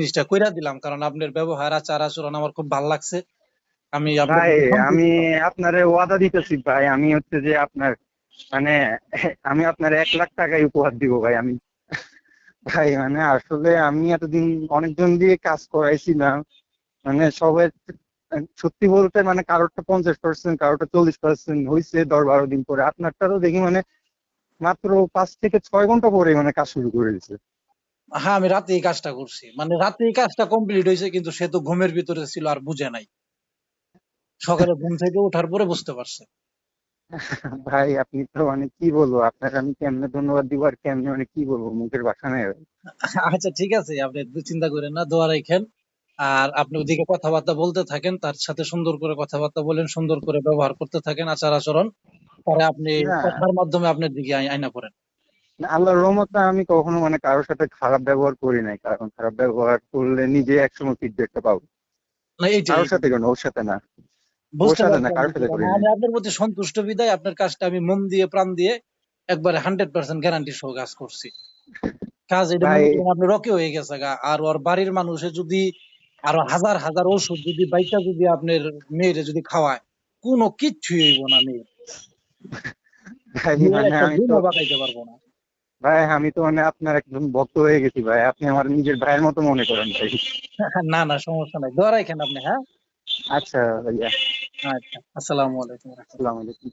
জিনিসটা কইরা দিলাম, কারণ আপনার ব্যবহার, আচার, আচরণ আমার খুব ভালো লাগছে। আমি ভাই, আমি আপনারে ওয়াদা দিতেছি, ভাই। আমি হচ্ছে যে আপনার মানে আমি আপনার এক লাখ টাকাই উপহার দিব, ভাই, আমি। ভাই মানে আসলে আমি এতদিন অনেকজন দিয়ে কাজ করাইছিলাম মানে সবাই সত্যি বলতে মানে কারোরটা পঞ্চাশ পার্সেন্ট কারোরটা চল্লিশ পার্সেন্ট হয়েছে দশ বারো দিন পরে। আপনারটারও দেখি মানে মাত্র পাঁচ থেকে ছয় ঘণ্টা পরে মানে কাজ শুরু করে দিছে। হ্যাঁ আমি রাতে এই কাজটা করছি। মানে রাতে এই কাজটা কমপ্লিট হয়েছে কিন্তু সে তো ঘুমের ভিতরে ছিল আর বুঝে নাই। সকালে ঘুম থেকে ওঠার পরে বুঝতে পারছে। ভাই আপনি তো মানে কি বলব? আপনাকে আমি কেমনে ধন্যবাদ দিব আর কেমনে মানে কি বলব? মুখের ভাষা নেই। আচ্ছা ঠিক আছে আপনি চিন্তা করেন না দোয়া রাখেন। আর আপনি ওদিকে কথাবার্তা বলতে থাকেন তার সাথে সুন্দর করে কথাবার্তা বলেন সুন্দর করে ব্যবহার করতে থাকেন আচার আচরণ। পরে আপনি। কথার মাধ্যমে আপনার দিকে আয়না পড়েন না, আল্লাহর রহমতে আমি কখনো মানে কারোর সাথে খারাপ ব্যবহার করি নাই। কারণ খারাপ ব্যবহার করলে নিজে একসময় ফিডব্যাকটা পাবো। কারোর সাথে কেন? ওর সাথে না। বুঝতে সাথে না, কারোর সাথে করি আমি আপনার প্রতি সন্তুষ্ট বিদায় আপনার কাজটা আমি মন দিয়ে প্রাণ দিয়ে একবারে হান্ড্রেড পার্সেন্ট গ্যারান্টি সহ কাজ করছি। কাজ এটা ভাই- করেন আপনি রকে হয়ে গেছে গা। আর ওর বাড়ির মানুষে যদি আরও হাজার হাজার ওষুধ যদি বাইকটা যদি আপনার মেয়েরে যদি খাওয়ায় কোনো কিচ্ছুই হইব না মেয়ের। মানে আমি তো পারব না। ভাই আমি তো মানে আপনার একজন ভক্ত হয়ে গেছি ভাই। আপনি আমার নিজের ভাইয়ের মতো মনে করেন ভাই। না না সমস্যা নাই। দোয়া রাখেন আপনি হ্যাঁ? আচ্ছা ভাইয়া। আচ্ছা আসসালামু আলাইকুম আসসালামু আলাইকুম।